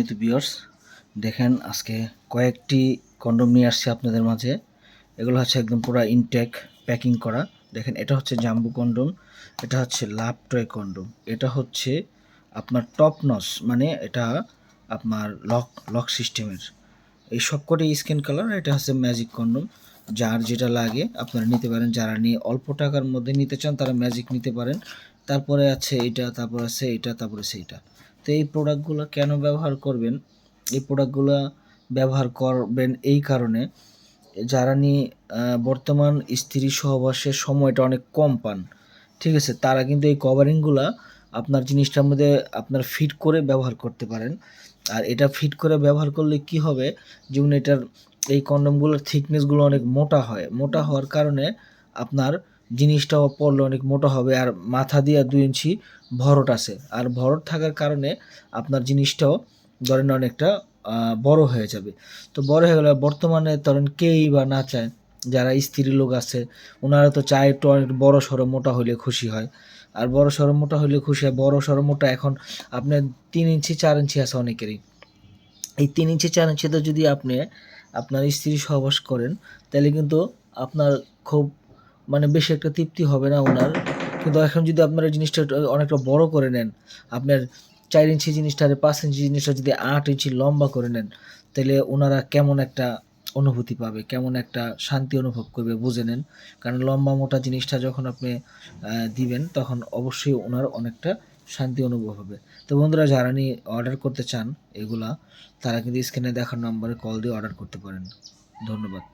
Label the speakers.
Speaker 1: সম্মানিত বিয়ার্স দেখেন আজকে কয়েকটি কন্ডম নিয়ে আসছে আপনাদের মাঝে। এগুলো হচ্ছে একদম পুরো ইনটেক প্যাকিং করা। দেখেন, এটা হচ্ছে জাম্বু কন্ডম এটা হচ্ছে লাভ টয় কন্ডম এটা হচ্ছে আপনার টপ নস মানে এটা আপনার লক লক সিস্টেমের এই সবকটি স্কিন কালার এটা হচ্ছে ম্যাজিক কন্ডম যার যেটা লাগে আপনারা নিতে পারেন। যারা নিয়ে অল্প টাকার মধ্যে নিতে চান, তারা ম্যাজিক নিতে পারেন। তারপরে আছে এটা, তারপর আছে এটা, তারপরে সেইটা তো এই প্রোডাক্টগুলো কেন ব্যবহার করবেন? এই প্রোডাক্টগুলো ব্যবহার করবেন এই কারণে যারা নিয়ে বর্তমান স্ত্রী সহবাসের সময়টা অনেক কম পান, ঠিক আছে? তারা কিন্তু এই কভারিংগুলা আপনার জিনিসটার মধ্যে আপনার ফিট করে ব্যবহার করতে পারেন। আর এটা ফিট করে ব্যবহার করলে কি হবে? যেমন এটার, এই কন্ডমগুলোর থিকনেসগুলো অনেক মোটা হয়। মোটা হওয়ার কারণে আপনার জিনিসটাও পড়লে অনেক মোটা হবে আর মাথা দিয়ে দুই ইঞ্চি ভরট আছে। আর ভরট থাকার কারণে আপনার জিনিসটাও ধরেন অনেকটা বড় হয়ে যাবে। তো বড় হয়ে গেলে বর্তমানে ধরেন কেই বা না চায়, যারা স্ত্রী লোক আছে ওনারা তো চায় একটু অনেক বড় সড়ো মোটা হলে খুশি হয়। আর বড় সড়ো মোটা হলে খুশি হয়, বড় সড়ো মোটা এখন আপনার তিন ইঞ্চি, চার ইঞ্চি আছে অনেকেরই। এই তিন ইঞ্চি, চার ইঞ্চিতে যদি আপনি আপনার স্ত্রী সহবাস করেন, তাহলে কিন্তু আপনার খুব মানে বেশি একটা তৃপ্তি হবে না ওনার। কিন্তু এখন যদি আপনার এই জিনিসটা অনেকটা বড় করে নেন, আপনার চার ইঞ্চি জিনিসটা আর পাঁচ ইঞ্চি জিনিসটা যদি আট ইঞ্চি লম্বা করে নেন, তাহলে ওনারা কেমন একটা অনুভূতি পাবে, কেমন একটা শান্তি অনুভব করবে বুঝে নেন। কারণ লম্বা মোটা জিনিসটা যখন আপনি দিবেন, তখন অবশ্যই ওনার অনেকটা শান্তি অনুভব হবে। তো বন্ধুরা, যারা নিয়ে অর্ডার করতে চান এগুলা, তারা কিন্তু স্ক্রিনে দেখার নম্বরে কল দিয়ে অর্ডার করতে পারেন। ধন্যবাদ।